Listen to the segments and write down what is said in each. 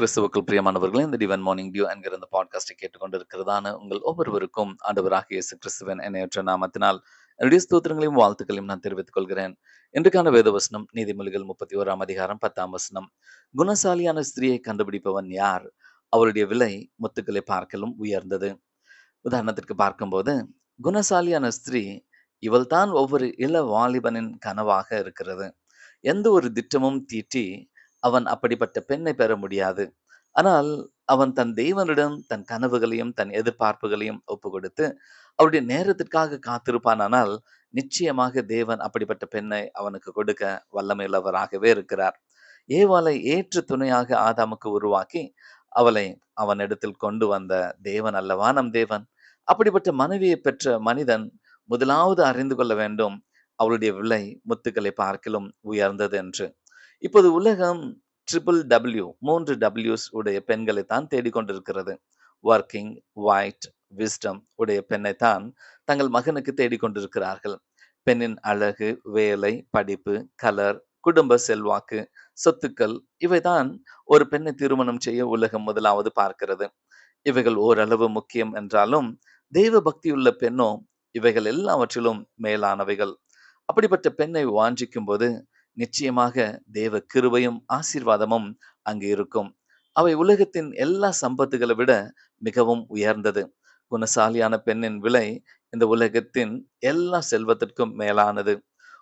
கிறிஸ்துவுக்குள் பிரியமானவர்களே இந்த டிவன் மார்னிங் டியூ என்கிற இந்த பாட்காஸ்டை கேட்டுக்கொண்டிருக்கிறதான உங்கள் ஒவ்வொருவருக்கும் ஆண்டவராக இயேசு கிறிஸ்துவன் என்னையற்ற நாமத்தினால் என்னுடைய ஸ்தோத்திரங்களையும் வாழ்த்துக்களையும் நான் தெரிவித்துக் கொள்கிறேன். இன்றைக்கான வேதவசனம் நீதிமொழிகள் முப்பத்தி ஓராம் அதிகாரம் பத்தாம் வசனம். குணசாலியான ஸ்திரியை கண்டுபிடிப்பவன் யார்? அவருடைய விலை முத்துக்களை பார்க்கலும் உயர்ந்தது. உதாரணத்திற்கு பார்க்கும்போது குணசாலியான ஸ்திரீ இவள்தான் ஒவ்வொரு இள வாலிபனின் கனவாக இருக்கிறது. எந்த ஒரு திட்டமும் தீட்டி அவன் அப்படிப்பட்ட பெண்ணை பெற முடியாது. ஆனால் அவன் தன் தெய்வனிடம் தன் கனவுகளையும் தன் எதிர்பார்ப்புகளையும் ஒப்பு கொடுத்து அவருடைய நேரத்திற்காக காத்திருப்பானால் நிச்சயமாக தேவன் அப்படிப்பட்ட பெண்ணை அவனுக்கு கொடுக்க வல்லமையுள்ளவராகவே இருக்கிறார். ஏவாளை ஏற்று துணையாக ஆதாமுக்கு உருவாக்கி அவளை அவனிடத்தில் கொண்டு வந்த தேவன் அல்லவா நம் தேவன்? அப்படிப்பட்ட மனைவியை பெற்ற மனிதன் முதலாவது அறிந்து கொள்ள வேண்டும் அவளுடைய விலை முத்துக்களை பார்க்கிலும் உயர்ந்தது என்று. இப்போது உலகம் ட்ரிபிள் டபிள்யூ மூன்று டபிள்யூஸ் உடைய பெண்களை தான் தேடிக்கொண்டிருக்கிறது. ஒர்க்கிங் ஒயிட் விஸ்டம் உடைய பெண்ணை தான் தங்கள் மகனுக்கு தேடிக்கொண்டிருக்கிறார்கள். பெண்ணின் அழகு வேலை படிப்பு கலர் குடும்ப செல்வாக்கு சொத்துக்கள் இவைதான் ஒரு பெண்ணை திருமணம் செய்ய உலகம் முதலாவது பார்க்கிறது. இவைகள் ஓரளவு முக்கியம் என்றாலும் தெய்வ பக்தியுள்ள பெண்ணோ இவைகள் எல்லாவற்றிலும் மேலானவைகள். அப்படிப்பட்ட பெண்ணை வாஞ்சிக்கும் போது நிச்சயமாக தேவ கிருபையும் ஆசீர்வாதமும் அங்கு இருக்கும். அவை உலகத்தின் எல்லா சம்பத்துகளை விட மிகவும் உயர்ந்தது. குணசாலியான பெண்ணின் விலை இந்த உலகத்தின் எல்லா செல்வத்திற்கும் மேலானது.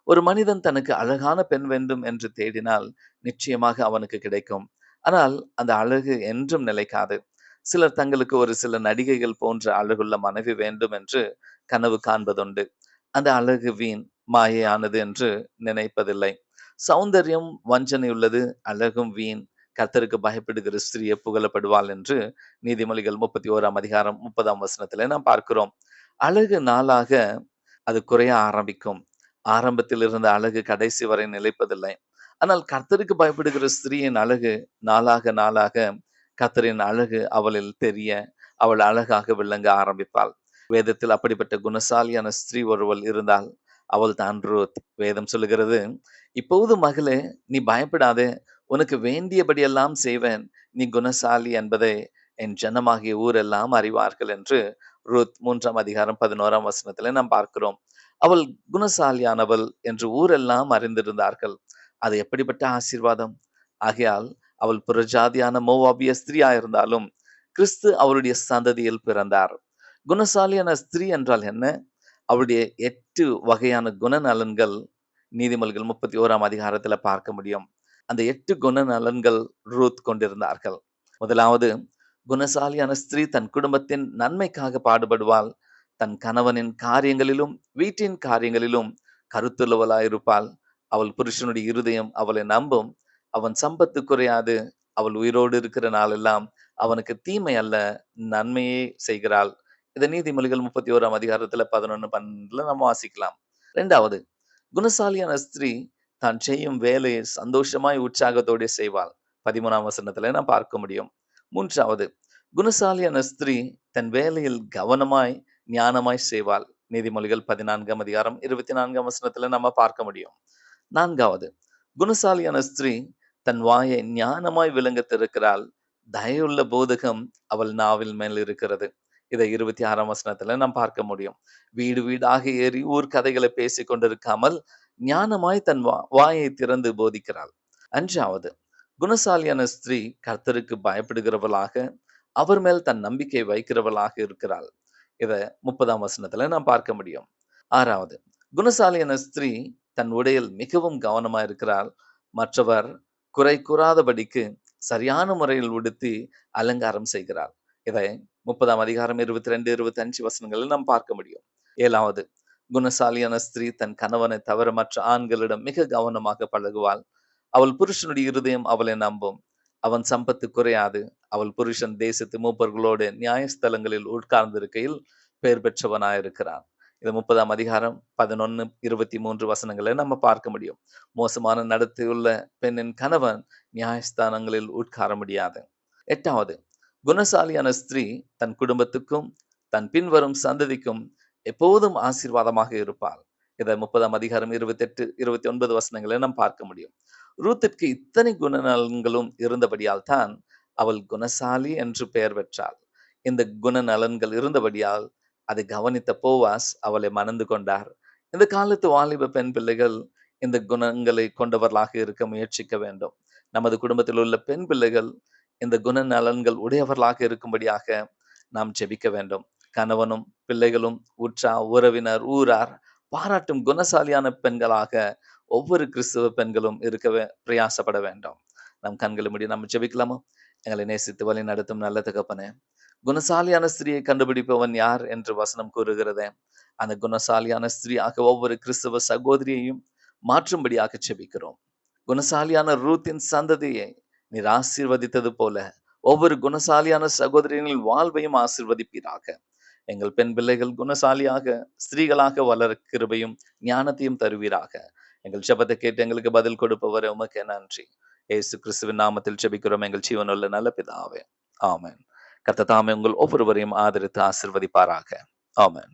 ஒரு மனிதன் தனக்கு அழகான பெண் வேண்டும் என்று தேடினால் நிச்சயமாக அவனுக்கு கிடைக்கும். ஆனால் அந்த அழகு என்றும் நிலைக்காது. சிலர் தங்களுக்கு ஒரு சில நடிகைகள் போன்ற அழகுள்ள மனைவி வேண்டும் என்று கனவு காண்பதுண்டு. அந்த அழகு வீண் மாயையானது என்று நினைப்பதில்லை. சௌந்தரியம் வஞ்சனை உள்ளது அழகும் வீண் கர்த்தருக்கு பயப்படுகிற ஸ்திரியை புகழப்படுவாள் என்று நீதிமொழிகள் முப்பத்தி ஓராம் அதிகாரம் முப்பதாம் வசனத்துல நாம் பார்க்கிறோம். அழகு நாளாக அது குறைய ஆரம்பிக்கும். ஆரம்பத்தில் இருந்த அழகு கடைசி வரை நிலைப்பதில்லை. ஆனால் கர்த்தருக்கு பயப்படுகிற ஸ்திரீயின் அழகு நாளாக நாளாக கர்த்தரின் அழகு அவளில் தெரிய அவள் அழகாக விளங்க ஆரம்பிப்பாள். வேதத்தில் அப்படிப்பட்ட குணசாலியான ஸ்திரீ ஒருவள் இருந்தால் அவள் தான் வேதம் சொல்லுகிறது. இப்போது மகளே நீ பயப்படாதே. உனக்கு வேண்டியபடியெல்லாம் செய்வேன். நீ குணசாலி என்பதை என் ஜனமாகிய ஊரெல்லாம் அறிவார்கள் என்று ரூத் மூன்றாம் அதிகாரம் பதினோராம் வசனத்துல நாம் பார்க்கிறோம். அவள் குணசாலியானவள் என்று ஊரெல்லாம் அறிந்திருந்தார்கள். அது எப்படிப்பட்ட ஆசீர்வாதம்? ஆகையால் அவள் புறஜாதியான மோவாபிய ஸ்திரீயா இருந்தாலும் கிறிஸ்து அவருடைய சந்ததியில் பிறந்தார். குணசாலியான ஸ்திரீ என்றால் என்ன? அவருடைய எட்டு வகையான குணநலன்கள் நீதிமொழிகள் முப்பத்தி ஓராம் அதிகாரத்துல பார்க்க முடியும். அந்த எட்டு குணநலன்கள் ரூத் கொண்டிருந்தார்கள். முதலாவது குணசாலியான ஸ்திரீ தன் குடும்பத்தின் நன்மைக்காக பாடுபடுவாள். தன் கணவனின் காரியங்களிலும் வீட்டின் காரியங்களிலும் கருத்துள்ளவளாயிருப்பாள் அவள் புருஷனுடைய இருதயம் அவளை நம்பும். அவன் சம்பத்து குறையாது. அவள் உயிரோடு இருக்கிற நாளெல்லாம் அவனுக்கு தீமை அல்ல நன்மையே செய்கிறாள். இதை நீதிமொழிகள் முப்பத்தி ஓராம் அதிகாரத்துல பதினொன்னு பன்னெண்டுல நம்ம வாசிக்கலாம். ரெண்டாவது குணசாலியான ஸ்திரீ தான் செய்யும் வேலையை சந்தோஷமாய் உற்சாகத்தோடு செய்வாள். பதிமூணாம் வசனத்துல நான் பார்க்க முடியும். மூன்றாவது குணசாலியான ஸ்திரீ தன் வேலையில் கவனமாய் ஞானமாய் செய்வாள். நீதிமொழிகள் பதினான்காம் அதிகாரம் இருபத்தி நான்காம் வசனத்துல நம்ம பார்க்க முடியும். நான்காவது குணசாலியான ஸ்திரீ தன் வாயை ஞானமாய் விளங்க திறக்கிறாள். தயவுள்ள போதகம் அவள் நாவில் மேல் இருக்கிறது. இதை இருபத்தி ஆறாம் வசனத்துல நாம் பார்க்க முடியும். வீடு வீடாக ஏறி ஊர் கதைகளை பேசி கொண்டிருக்காமல் ஞானமாய் தன் வா வாயை திறந்து போதிக்கிறாள். அஞ்சாவது குணசாலியான ஸ்திரீ கர்த்தருக்கு பயப்படுகிறவளாக அவர் மேல் தன் நம்பிக்கை வைக்கிறவளாக இருக்கிறாள். இதை முப்பதாம் வசனத்துல நாம் பார்க்க முடியும். ஆறாவது குணசாலியான ஸ்திரீ தன் உடையில் மிகவும் கவனமா இருக்கிறாள். மற்றவர் குறை கூறாதபடிக்கு சரியான முறையில் உடுத்தி அலங்காரம் செய்கிறாள். இதை முப்பதாம் அதிகாரம் இருபத்தி ரெண்டு இருபத்தி அஞ்சு வசனங்களில் நாம் பார்க்க முடியும். ஏழாவது குணசாலியான ஸ்திரீ தன் கணவனை தவிர மற்ற ஆண்களிடம் மிக கவனமாக பழகுவாள். அவள் புருஷனுடைய இருதயம் அவளை நம்பும். அவன் சம்பத்து குறையாது. அவள் புருஷன் தேசத்து மூப்பர்களோடு நியாயஸ்தலங்களில் உட்கார்ந்திருக்கையில் பெயர் பெற்றவனாயிருக்கிறான். இது முப்பதாம் அதிகாரம் பதினொன்னு இருபத்தி மூன்று வசனங்களை நம்ம பார்க்க முடியும். மோசமான நடத்தியுள்ள பெண்ணின் கணவன் நியாயஸ்தானங்களில் உட்கார முடியாது. எட்டாவது குணசாலியான ஸ்திரீ தன் குடும்பத்துக்கும் தன் பின்வரும் சந்ததிக்கும் எப்போதும் ஆசீர்வாதமாக இருப்பாள். இதை முப்பதாம் அதிகாரம் இருபத்தி எட்டு இருபத்தி ஒன்பது வசனங்களை நாம் பார்க்க முடியும். ரூத்திற்கு இத்தனை குணநலன்களும் இருந்தபடியால் தான் அவள் குணசாலி என்று பெயர் பெற்றாள். இந்த குணநலன்கள் இருந்தபடியால் அதை கவனித்த போவாஸ் அவளை மணந்து கொண்டார். இந்த காலத்து வாலிப பெண் பிள்ளைகள் இந்த குணங்களை கொண்டவர்களாக இருக்க முயற்சிக்க வேண்டும். நமது குடும்பத்தில் உள்ள பெண் பிள்ளைகள் இந்த குண நலன்கள் உடையவர்களாக இருக்கும்படியாக நாம் ஜெபிக்க வேண்டும். கணவனும் பிள்ளைகளும் உற்றா உறவினர் ஊரார் பாராட்டும் குணசாலியான பெண்களாக ஒவ்வொரு கிறிஸ்தவ பெண்களும் இருக்க பிரயாசப்பட வேண்டும். நம் கண்களை முடி நம்ம ஜெபிக்கலாமா? எங்களை நேசித்து வழி நடத்தும் நல்ல தகப்பனே குணசாலியான ஸ்திரியை கண்டுபிடிப்பவன் யார் என்று வசனம் கூறுகிறதே அந்த குணசாலியான ஸ்திரீயாக ஒவ்வொரு கிறிஸ்தவ சகோதரியையும் மாற்றும்படியாக செபிக்கிறோம் குணசாலியான ரூத்தின் சந்ததியை நீர் ஆசீர்வதித்தது போல ஒவ்வொரு குணசாலியான சகோதரிகளின் வாழ்வையும் ஆசீர்வதிப்பீராக. எங்கள் பெண் பிள்ளைகள் குணசாலியாக ஸ்திரீகளாக வளர கிருபையும் ஞானத்தையும் தருவீராக. எங்கள் ஜெபத்தை கேட்டு எங்களுக்கு பதில் கொடுப்பவரை உமக்கு நன்றி. ஏசு கிறிஸ்துவின் நாமத்தில் ஜெபிக்கிறோம் எங்கள் ஜீவனுள்ள நல்ல பிதாவே. ஆமேன். கத்த தாமே உங்கள் ஒவ்வொருவரையும் ஆதரித்து ஆசிர்வதிப்பாராக. ஆமேன்.